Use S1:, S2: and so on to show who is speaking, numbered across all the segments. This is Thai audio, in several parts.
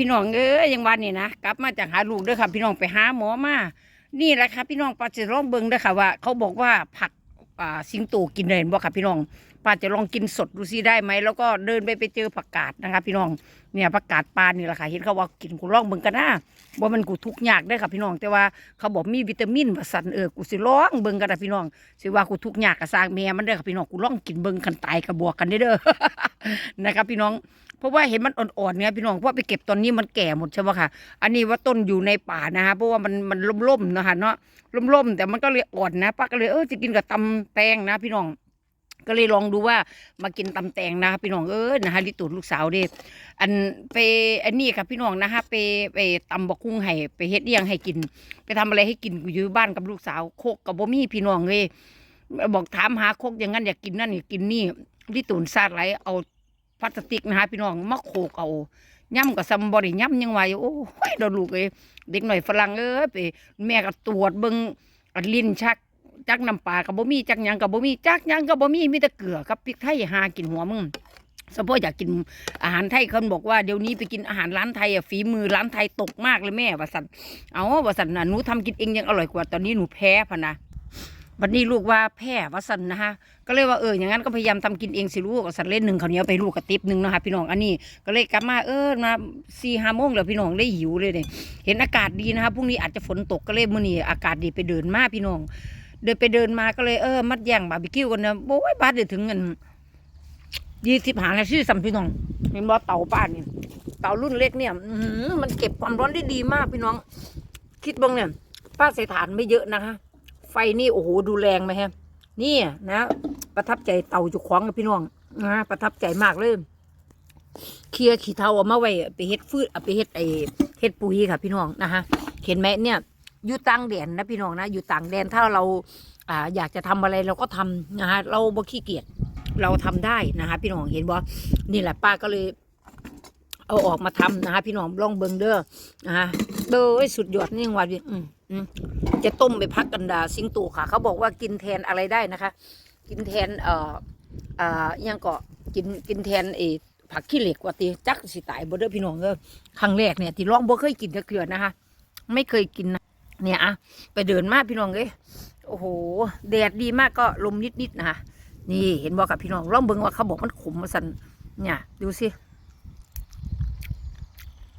S1: พี่น้องเอ้ยยังวันนี้นะกลับมาจากหาลูกด้วยค่ะ พี่น้องไปหาหมอมานี่แหละค่ะพี่น้องป้าจะลองเบิ้งด้วยค่ะว่า เขาบอกว่าผักอ่าสิงโตกินเดินบ่ค่ะพี่น้องป้าจะลองกินสดดูซิได้ไหมแล้วก็เดินไปไปเจอผักกาดนะคะ พี่น้อง เนี่ยผักกาดปานี่แหละค่ะเห็นเขาว่ากินกูลองเบิ่งกันนะว่ามันกูทุกข์ยากได้ค่ะพี่น้อง แต่ว่าเขาบอกมีวิตามินว่าสันเออกูสิลองเบิ่งกันนะพี่น้องสิว่ากูทุกข์ยากก็สร้างแม่มันเด้ค่ะพี่น้องกูลองกินเบิ่งคันตายก็บวกกันได้เด้อนะครับพี่น้องเพราะว่าเห็นมันอ่อนๆเนี่ยพี่น้องเพราะไปเก็บตอนนี้มันแก่หมดใช่ไหมคะอันนี้ว่าต้นอยู่ในป่านะคะเพราะว่ามันมันล่มๆนะคะเนาะล่มๆแต่มันก็เลยอ่อนนะป้าก็เลยเออจะกินกับตำแตงนะพี่น้อง ก็เลยลองดูว่ามากินตำแตงนะคะพี่น้องเออนะคะลิตูดลูกสาวเด็อันไปอันนี้ค่ะพี่น้องนะคะไปไปตำบกคุ้งให้ไปเฮ็ดเลี้ยงให้กิน ไปทำอะไรให้กินอยู่บ้านกับลูกสาวโคกกับบ่มีพี่น้องเลยบอกถามหาโคกอย่างนั้นอยากกินนั่นอยากกินนี่ลิตูนซาดไหลเอาพลาสติกนะคะพี่น้องมาโขกเอาย่ำกับซัมบอดี้ย่ำยังไงโอ้ยโดนลูกเอ้ยเด็กหน่อยฝรั่งเอ้ยไปแม่ก็ตรวจเบิ่งอันลิ้นชัก จักน้ำปลากับบ่มีจักยังกับบ่มีจักยังกับบ่มีมีแต่เกลือกับพริกไทยหากินหัวมึงสมพออยากกินอาหารไทยเขาบอกว่าเดี๋ยวนี้ไปกินอาหารร้านไทยอะฝีมือร้านไทยตกมากเลยแม่ว่าสันเอาว่าสันนะหนูทำกินเองยังอร่อยกว่าตอนนี้หนูแพ้พะนะวันนี้ลูกว่าแพ้ว่าสันนะคะก็เลยว่าเอออย่างนั้นก็พยายามทำกินเองสิลูกสันเล่นหนึ่งเขาวเนี้ยไปลูกกระติบหนึ่งนะคะพี่น้องอันนี้ก็เลยกลับมาเออมาสี่ห้าโมงแล้วพี่น้องได้หิวเลยเนี่ยเห็นอากาศดีนะคะพรุ่งนี้อาจจะฝนตกก็เลยมื่อนี้อากาศดีไปเดินมาพี่น้อง เดินไปเดินมาก็เลยเออมัดย่างบาร์บีคิวกันนะโอ้ยบาดเดือถึงเงินยี่สิบหานาทีสัมพี่น้องเห็นบ่เต่าป้านี่เต่ารุ่นเล็กเนี่ยอืมันเก็บความร้อนได้ดีมากพี่น้อง คิดบ้างเนี่ยป้าใส่ถ่านไม่เยอะนะคะ ไฟนี่โอ้โหดูแรงไหมฮะนี่นะ ประทับใจเต่าจุกขวางกับพี่น้องนะประทับใจมากเลยเคลียร์ขี้เถ้าเอามาไว้ไปเฮ็ดฟืดไปเฮ็ดไอเฮ็ดปุ๋ยค่ะพี่น้องนะคะเห็นไหมเนี่ย อยู่ต่างแดนนะพี่น้องนะอยู่ต่างแดนถ้าเราอ่าอยากจะทำอะไรเราก็ทำนะคะเราบ่ขี้เกียจเราทำได้นะคะพี่น้องเห็นบ่นี่แหละป้าก็เลยเอาออกมาทำนะคะพี่น้องลองเบิงเด้อนะคะเด้อสุดยอดนี่ยังว่าดิอืมอืมจะต้มไปพักกันดาสิงโตค่ะ เขาบอกว่ากินแทนอะไรได้นะคะ กินแทนเอ่อเอ่อยังก็กินกินแทนเอผักขี้เหล็กว่าติจักสิตายบ่เด้อพี่น้องเออครั้งแรกเนี่ยที่ลองบ่เคยกินเกลือนะคะ ไม่เคยกินนะ เนี่ยอะไปเดินมากพี่น้องเอ้ยโอ้โหแดดดีมากก็ลมนิดๆนะคะนี่เห็นบอกกับพี่น้องลองเบิงว่าเขาบอกมันขมมาสันเนี่ยดูสิ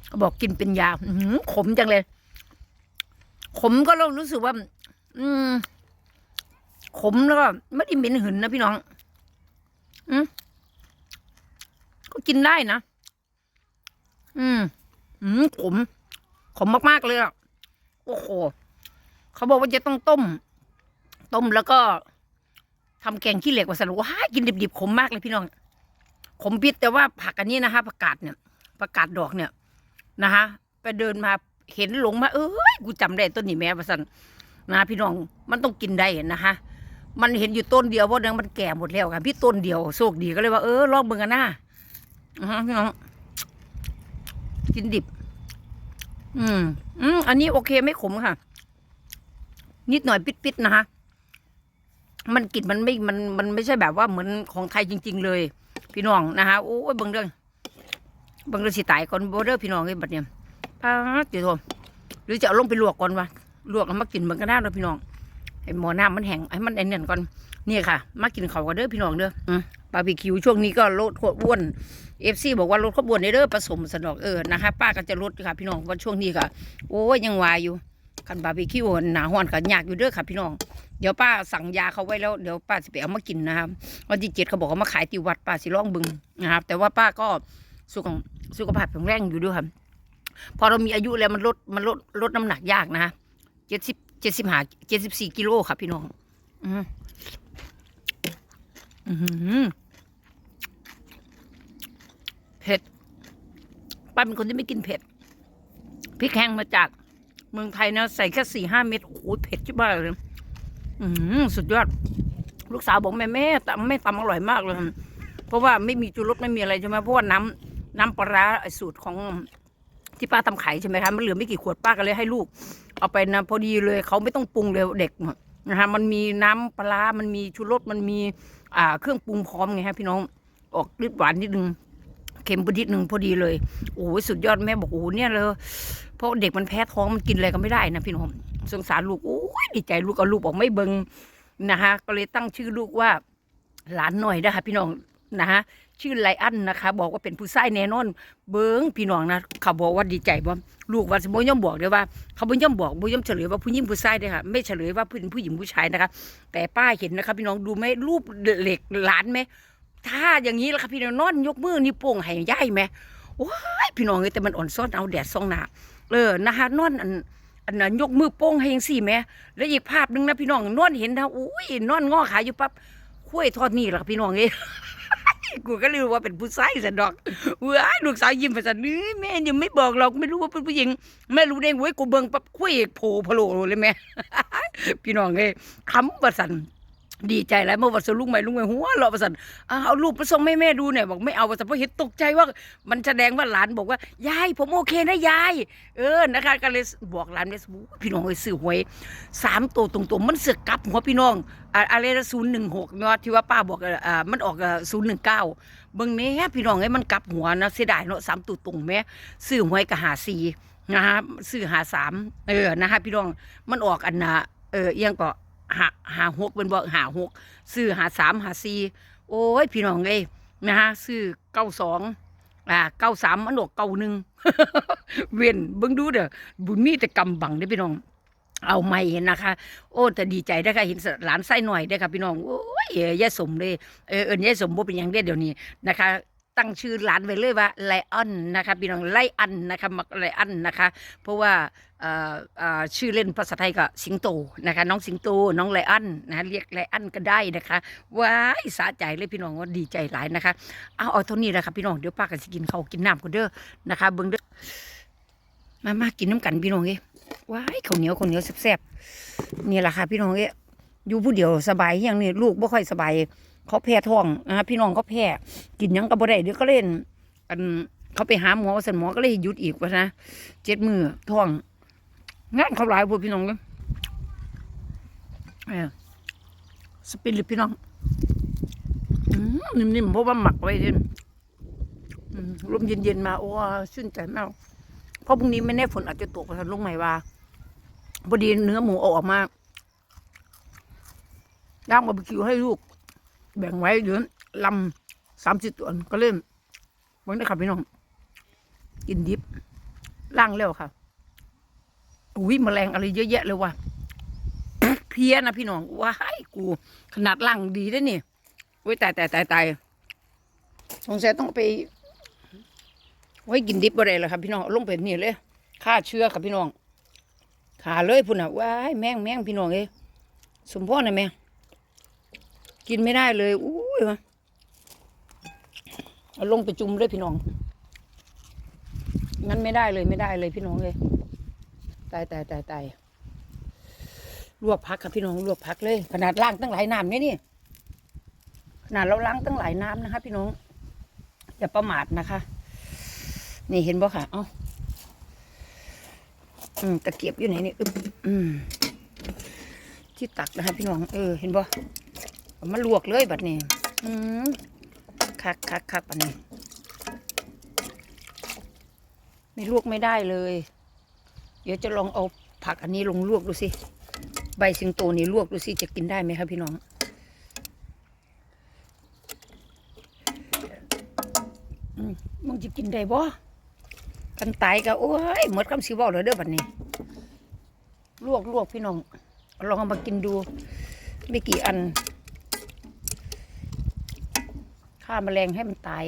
S1: เขาบอกกินเป็นยาหือขมจังเลย ขมก็เรารู้สึกว่า อืมขมแล้วก็ไม่ได้เหม็นหืนนะพี่น้อง อืมก็กินได้นะ อืม อืมขม ขมมากๆเลยอะ โอ้โหเขาบอกว่าจะต้องต้ม ต้มแล้วก็ทำแกงขี้เหล็กว่าสนุกว้ากินดิบๆขมมากเลยพี่น้อง ขมพิษแต่ว่าผักอันนี้นะคะผักกาดเนี่ยผักกาดดอกเนี่ยนะคะไปเดินมาเห็นหลงมาเอ้ยกูจำได้ต้นนี้แม่ประสันนะพี่น้องมันต้องกินได้นะคะมันเห็นอยู่ต้นเดียวเพราะเนื่องมันแก่หมดแล้วค่ะพี่ต้นเดียวโชคดีก็เลยว่าเออลองเบิ่งกันนะอือฮะพี่น้องกินดิบ อืม อืม อันนี้โอเคไม่ขมค่ะ นิดหน่อยปิดๆนะคะ มันกลิ่นมันไม่ มัน มันไม่ใช่แบบว่าเหมือนของไทยจริง ๆ เลย พี่น้องนะคะโอ้ยบิ่งเด้อเบิ่งเด้องสิตายก่อนบ่เด้อพี่น้องเอ้ยบัดเนี่ยพาติโทหรือจะเอาลงไปลวกก่อนวะลวกแล้วมากินเบิ่งกันได้เด้อพี่น้องให้หมอน้ำมันแห้งให้มันไอ้นั่นก่อนนี่ค่ะ มากินเขากันเด้อพี่น้องเด้ออืมบาร์บีคิวช่วงนี้ก็ลดขวดอ้วนเอฟซีบอกว่าลดขวดอ้วนในเด้อผสมสนอกเออนะคะป้าก็จะลดค่ะพี่น้องวันช่วงนี้ค่ะ โอ้ยยังวายอยู่คันบาร์บีคิวหนาห้อนกันยากอยู่เด้อค่ะพี่น้องเดี๋ยวป้าสั่งยาเขาไว้แล้วเดี๋ยวป้าสิไปเอามากินนะครับวันที่เจ็ดเขาบอกเขามาขายที่วัดป้าสิร้องบึงนะครับ แต่ว่าป้าก็สุขสุขภาพแข็งแรงอยู่ด้วยครับพอเรามีอายุแล้วมันลดมันลดลดน้ำหนักยากนะฮะเจ็ดสิบเจ็ดสิบห้าเจ็ดสิบสี่กิโลค่ะพี่น้อง อืม เผ็ดป้าเป็นคนที่ไม่กินเผ็ดพริกแห้งมาจากเมืองไทยนะใส่แค่สี่ห้าเม็ดโอ้โหเผ็ดชิบหายเลยอืมสุดยอด ลูกสาวบอกแม่แม่ตำไม่ตำอร่อยมากเลย เพราะว่าไม่มีจุรสไม่มีอะไรใช่ไหมเพราะว่าน้ำน้ำปลาสูตรของที่ป้าทำขายใช่ไหมคะมันเหลือไม่กี่ขวดป้าก็เลยให้ลูก เอาไปนะพอดีเลยเขาไม่ต้องปรุงเลยเด็กนะคะมันมีน้ำปลาร้ามันมีชูรสมันมี อ่า เครื่องปรุงพร้อมไงฮะพี่น้อง ออกฤทธิ์หวานนิดนึงเค็มพอดีหนึ่งพอดีเลย โอ้ยสุดยอดแม่บอกโอ้เนี่ยเลยเพราะเด็กมันแพ้ท้องมันกินอะไรก็ไม่ได้นะพี่น้องสงสารลูกโอ้ยดีใจลูกเอาลูกออกไม่เบิงนะคะก็เลยตั้งชื่อลูกว่าหลานหน่อยนะคะพี่น้อง นะฮะชื่อไลอันนะคะ บอกว่าเป็นผู้ชายแน่นอน เบิ้งพี่น้องนะเขาบอกว่าดีใจบ่ลูกว่าสมมติย่อมบอกเลยว่า เขาบ่ย่อมบอกบ่ย่อมเฉลยว่าผู้หญิงผู้ชายเด้อค่ะไม่เฉลยว่าเป็นผู้หญิงผู้ชายนะคะ แต่ป้าเห็นนะคะ พี่น้องดูไหมรูปเหล็กหลานไหมถ้าอย่างนี้ละค่ะพี่น้องนอนยกมือนิ้วโป้งให้ย่ายไหมว้ายพี่น้องเอ้ยแต่มันอ่อนซ้อนเอาแดดส่องหน้าเออนะคะนอนอันอันนั้นยกมือโป้งให้ยังสี่แหม่แล้วอีกภาพหนึงนะพี่น้องนอนเห็นนะอุ้ยนอนงอขาอยู่ปั๊บคุ้ยทอดนี่ละค่ะพี่น้องเอ้ กูก็เลยรู้ว่าเป็นผู้ชายสันดอกเว้ยลูกสาวยิ้มไปสันนี่แม่ยังไม่บอกหรอกไม่รู้ว่าเป็นผู้หญิงแม่รู้ได้ไงเว้ยกูเบิ่งปั๊บคุยโผล่พะโลเลยแม่พี่น้องเอ้ยคำประสัน ดีใจแล้วเมื่อวันสลุกใหม่ลุงใหม่หัวเราประสันเอารูปไปส่งแม่แม่ดูเนี่ยบอกไม่เอาประสันเพราะเห็นตกใจว่ามันแสดงว่าหลานบอกว่ายายผมโอเคนะยายเออนะคะก็เลยบอกหลานเนี่ยพี่น้องเอ้ยซื้อหวยสามตัวตรงๆมันเสือกกลับหัวพี่น้องอะอะไรศูนย์หนึ่งหกเนาะที่ว่าป้าบอกอ่ามันออกศูนย์หนึ่งเก้าเบิ่งนี้พี่น้องไอ้มันกลับหัวนะเสียดายเนาะสามตัวตรงแม่ซื้อหวยกับหาสี่นะฮะซื้อหาสามเออนะฮะพี่น้องมันออกอันนะเออเอียงก็ หาหาหกเป็นบอกหาหกซื้อหาสามหาสี่โอ้ยพี่น้องเอ้ยนะฮะซื้อเก้าสองอ่าเก้าสามมันออกเก้าหนึ่งเว้นเบิ่งดูเด้อบุญมีแต่กำบังเด้พี่น้อง เอาไม่นะคะ โอ้แต่ดีใจได้ค่ะเห็นหลานไส้หน่อยได้ค่ะพี่น้องโอ้ยยายสมเลยเออเอิญยายสมบ่เป็นยังเด้เดี๋ยวนี้นะคะ ตั้งชื่อหลานไว้เลยว่าไลออนนะคะพี่น้องไลอันนะคะมักไลอันนะคะ เพราะว่าชื่อเล่นภาษาไทยก็สิงโตนะคะ น้องสิงโตน้องไลอันนะเรียกไลอันก็ได้นะคะว้ายสะใจเลยพี่น้องว่าดีใจหลายนะคะเอาเอาเท่านี้แหละค่ะพี่น้องเดี๋ยวป้ากันสิกินข้าวกินน้ำกันเด้อนะคะเบิ่งเด้อมามากินน้ำกันพี่น้องเอ้ว้ายข้าวเหนียวข้าวเหนียวแซ่บๆนี่แหละค่ะพี่น้องเอ้อยู่ผู้เดียวสบายอย่างนี้ลูกบ่ค่อยสบาย เขาแพ้ท้องนะพี่น้องเขาแพ้กินยังก็บ่ได้เดี๋ยวก็เล่น อันเขาไปหาหมอสันหมอก็เลยหยุดอีกว่านะเจ็ดมือท้องงานเขาหลายพวกพี่น้องเลยเออสปิริตพี่น้องอนิ่มๆเพราะว่าหมักไว้เด่นอืมลมเย็นๆมาโอ้ชื่นใจมากเพราะพรุ่งนี้ไม่แน่ฝนอาจจะตกประทันลุงใหม่ว่าพอดีเนื้อหมูอออกมาย่างบาร์บีคิวให้ลูก แบ่งไว้เดือนลำสามสิบตัวก็เล่นวันนี้ค่ะพี่น้อง กินดิบล่างแล้วค่ะอุ้ยแมลงอะไรเยอะแยะเลยว่ะเพี้ยนะพี่น้องว้ายกู ขนาดล่างดีได้นี่อุ้ยตายตายตายตายสงสัยต้องไปไว้กินดิบอะไรเล่ะครับพี่น้องลงไปนี่เลยฆ่าเชื้อครับพี่น้องขาเลยพุ่นอะว้ายแมงแมงพี่น้องเอ้สมพ่อนะแม่ กินไม่ได้เลยอุ้ยวะเอาลงไปจุ่มเลยพี่น้อง งั้นไม่ได้เลยไม่ได้เลยพี่น้องเลย ตายตายตายตายลวกพักครับพี่น้องลวกพักเลย ขนาดล้างตั้งหลายน้ำเนี่ยนี่ขนาดเราล้างตั้งหลายน้ำนะคะพี่น้อง อย่าประมาทนะคะ นี่เห็นบ่ค่ะ เอ้าอืมตะเกียบอยู่ไหนนี่อืมที่ตักนะคะพี่น้อง เออ เห็นบ่ เอามาลวกเลยบัดนี้อืมคักคักคักบัดนี้ ไม่ลวกไม่ได้เลย เดี๋ยวจะลองเอาผักอันนี้ลงลวกดูสิ ใบสิงโตนี่ลวกดูสิจะกินได้ไหมครับพี่น้อง มึงจะกินได้บ่กันตายก็โอ้ยหมดคำสิเว่าเลยเด้อบัดนี้ ลวกลวกพี่น้อง ลองเอามากินดู ไม่กี่อัน ฆ่าแมลงให้มันตาย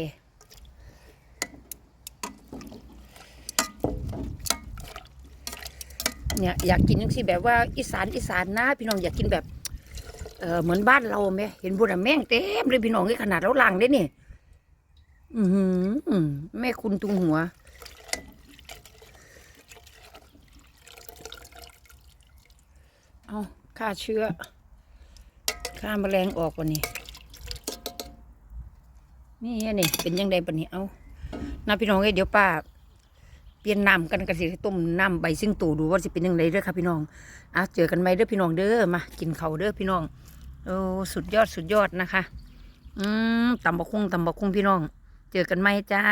S1: เนี่ยอยากกินจังสิแบบว่าอีสานอีสานนะพี่น้องอยากกินแบบ เออเหมือนบ้านเราไหมเห็นบุญแม่งเต็มเลยพี่น้องนี่ขนาดเราล่างได้นี่อือหือแม่คุณตุงหัวเอาฆ่าเชื้อฆ่าแมลงออกวันนี้ นี่นี่เป็นยังไงปะนี่เอาน้าพี่น้องเอ้เดี๋ยวป้าเปลี่ยนน้ำกันกันสิต้มน้ำใบซึ่งตูดูว่าสิเป็นยังไงเด้อค่ะพี่น้องอะเจอกันไหมเด้อพี่น้องเด้อมากินเขาเด้อพี่น้องโอ้สุดยอดสุดยอดนะคะ อืมตำบะคุ้งตำบะคุ้งพี่น้อง เจอกันไหมจ้า